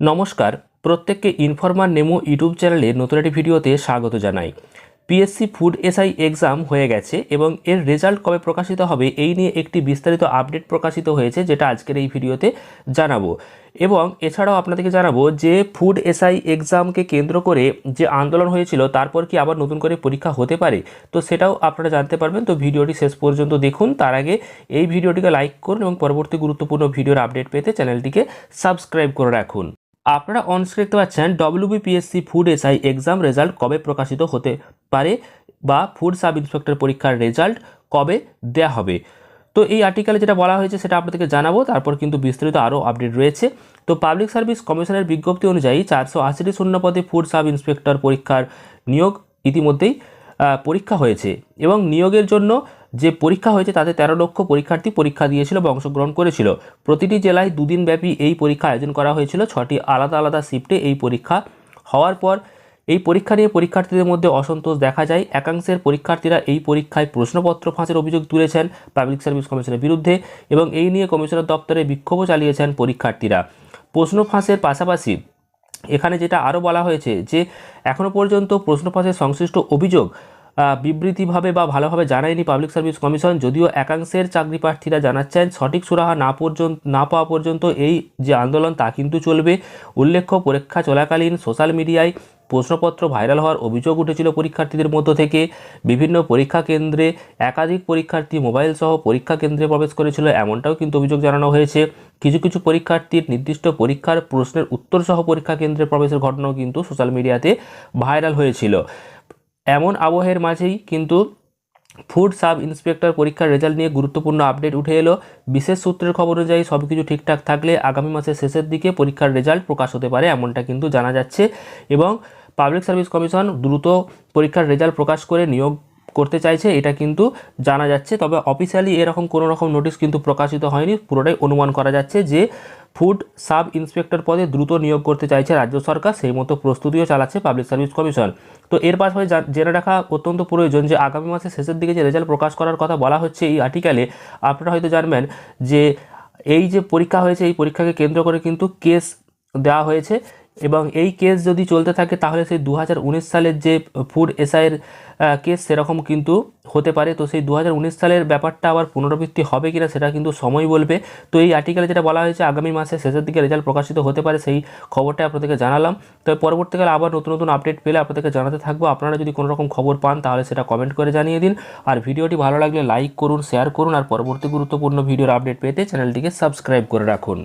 নমস্কার, প্রত্যেককে ইনফরমার নেমো ইউটিউব চ্যানেলে নতুন একটি ভিডিওতে স্বাগত জানাই। পিএসসি ফুড এসআই এক্সাম হয়ে গেছে এবং এর রেজাল্ট কবে প্রকাশিত হবে এই নিয়ে একটি বিস্তারিত আপডেট প্রকাশিত হয়েছে যেটা আজকের এই ভিডিওতে জানাব। এবং এছাড়াও আপনাদেরকে জানাব যে ফুড এসআই এক্সামকে কেন্দ্র করে যে আন্দোলন হয়েছিল, তারপর কি আবার নতুন করে পরীক্ষা হতে পারে? তো সেটাও আপনারা জানতে পারবেন। তো ভিডিওটি শেষ পর্যন্ত দেখুন। তার আগে এই ভিডিওটিকে লাইক করুন এবং পরবর্তী গুরুত্বপূর্ণ ভিডিওর আপডেট পেতে চ্যানেলটিকে সাবস্ক্রাইব করে রাখুন। আপনারা অনস্ক্রিন দেখতে পাচ্ছেন WBPSC food SI exam result কবে প্রকাশিত হতে পারে বা ফুড সাব ইন্সপেক্টর পরীক্ষার রেজাল্ট কবে দেয়া হবে। তো এই আর্টিকেলে যেটা বলা হয়েছে সেটা আপনাদেরকে জানাব, তারপর কিন্তু বিস্তারিত আরও আপডেট রয়েছে। তো পাবলিক সার্ভিস কমিশনের বিজ্ঞপ্তি অনুযায়ী চারশো আশিটি শূন্য পদে ফুড সাব ইন্সপেক্টর পরীক্ষার নিয়োগ ইতিমধ্যেই পরীক্ষা হয়েছে এবং নিয়োগের জন্য যে পরীক্ষা হয়েছে তাতে তেরো লক্ষ পরীক্ষার্থী পরীক্ষা দিয়েছিল বা অংশগ্রহণ করেছিল। প্রতিটি জেলায় দুদিন ব্যাপী এই পরীক্ষা আয়োজন করা হয়েছিল। ছটি আলাদা আলাদা শিফটে এই পরীক্ষা হওয়ার পর এই পরীক্ষা নিয়ে পরীক্ষার্থীদের মধ্যে অসন্তোষ দেখা যায়। একাংশের পরীক্ষার্থীরা এই পরীক্ষায় প্রশ্নপত্র ফাঁসের অভিযোগ তুলেছেন পাবলিক সার্ভিস কমিশনের বিরুদ্ধে এবং এই নিয়ে কমিশনের দপ্তরে বিক্ষোভও চালিয়েছেন পরীক্ষার্থীরা। প্রশ্ন ফাঁসের পাশাপাশি এখানে যেটা আরও বলা হয়েছে যে এখনও পর্যন্ত প্রশ্ন ফাঁসের সংশ্লিষ্ট অভিযোগ বিবৃতিভাবে বা ভালোভাবে জানায়নি পাবলিক সার্ভিস কমিশন, যদিও একাংশের চাকরি প্রার্থীরা জানাচ্ছেন, সঠিক সুরাহা না পর্যন্ত, না পাওয়া পর্যন্ত এই যে আন্দোলন তা কিন্তু চলবে। উল্লেখ্য, পরীক্ষা চলাকালীন সোশ্যাল মিডিয়ায় প্রশ্নপত্র ভাইরাল হওয়ার অভিযোগ উঠেছিল পরীক্ষার্থীদের মধ্য থেকে। বিভিন্ন পরীক্ষা কেন্দ্রে একাধিক পরীক্ষার্থী মোবাইল সহ পরীক্ষা কেন্দ্রে প্রবেশ করেছিল, এমনটাও কিন্তু অভিযোগ জানানো হয়েছে। কিছু কিছু পরীক্ষার্থীর নির্দিষ্ট পরীক্ষার প্রশ্নের উত্তর সহ পরীক্ষা কেন্দ্রে প্রবেশের ঘটনাও কিন্তু সোশ্যাল মিডিয়াতে ভাইরাল হয়েছিল। এমন আবহের মাঝেই কিন্তু ফুড সাব ইন্সপেক্টর পরীক্ষার রেজাল্ট নিয়ে গুরুত্বপূর্ণ আপডেট উঠে এলো। বিশেষ সূত্রের খবর অনুযায়ী সব কিছু ঠিকঠাক থাকলে আগামী মাসের শেষের দিকে পরীক্ষার রেজাল্ট প্রকাশ হতে পারে এমনটা কিন্তু জানা যাচ্ছে এবং পাবলিক সার্ভিস কমিশন দ্রুত পরীক্ষার রেজাল্ট প্রকাশ করে নিয়োগ করতে চাইছে, এটা কিন্তু জানা যাচ্ছে। তবে অফিসিয়ালি এরকম কোনো রকম নোটিশ কিন্তু প্রকাশিত হয়নি। পুরোটাই অনুমান করা যাচ্ছে যে ফুড সাব ইন্সপেক্টর পদে দ্রুত নিয়োগ করতে চাইছে রাজ্য সরকার, সেই মতো প্রস্তুতিও চালাচ্ছে পাবলিক সার্ভিস কমিশন তো এর পাশাপাশি জেনে রাখা অত্যন্ত প্রয়োজন যে আগামী মাসের শেষের দিকে যে রেজাল্ট প্রকাশ করার কথা বলা হচ্ছে এই আর্টিকেলে আপনারা হয়তো জানবেন যে এই যে পরীক্ষা হয়েছে, এই পরীক্ষাকে কেন্দ্র করে কিন্তু কেস দেওয়া হয়েছে। এবং এই কেস যদি চলতে থাকে, তাহলে সেই দু হাজার উনিশ সালের যে ফুড এসআইয়ের কেস সেরকম কিন্তু হতে পারে। তো সেই দু হাজার উনিশ সালের ব্যাপারটা আবার পুনরাবৃত্তি হবে কিনা সেটা কিন্তু সময় বলবে। তো এই আর্টিকেলে যেটা বলা হয়েছে, আগামী মাসের শেষের দিকে রেজাল্ট প্রকাশিত হতে পারে সেই খবরটা আপনাদেরকে জানালাম। তবে পরবর্তীকালে আবার নতুন নতুন আপডেট পেলে আপনাদেরকে জানাতে থাকব। আপনারা যদি কোনো রকম খবর পান, তাহলে সেটা কমেন্ট করে জানিয়ে দিন। আর ভিডিওটি ভালো লাগলে লাইক করুন শেয়ার করুন। আর পরবর্তী গুরুত্বপূর্ণ ভিডিওর আপডেট পেতে চ্যানেলটিকে সাবস্ক্রাইব করে রাখুন।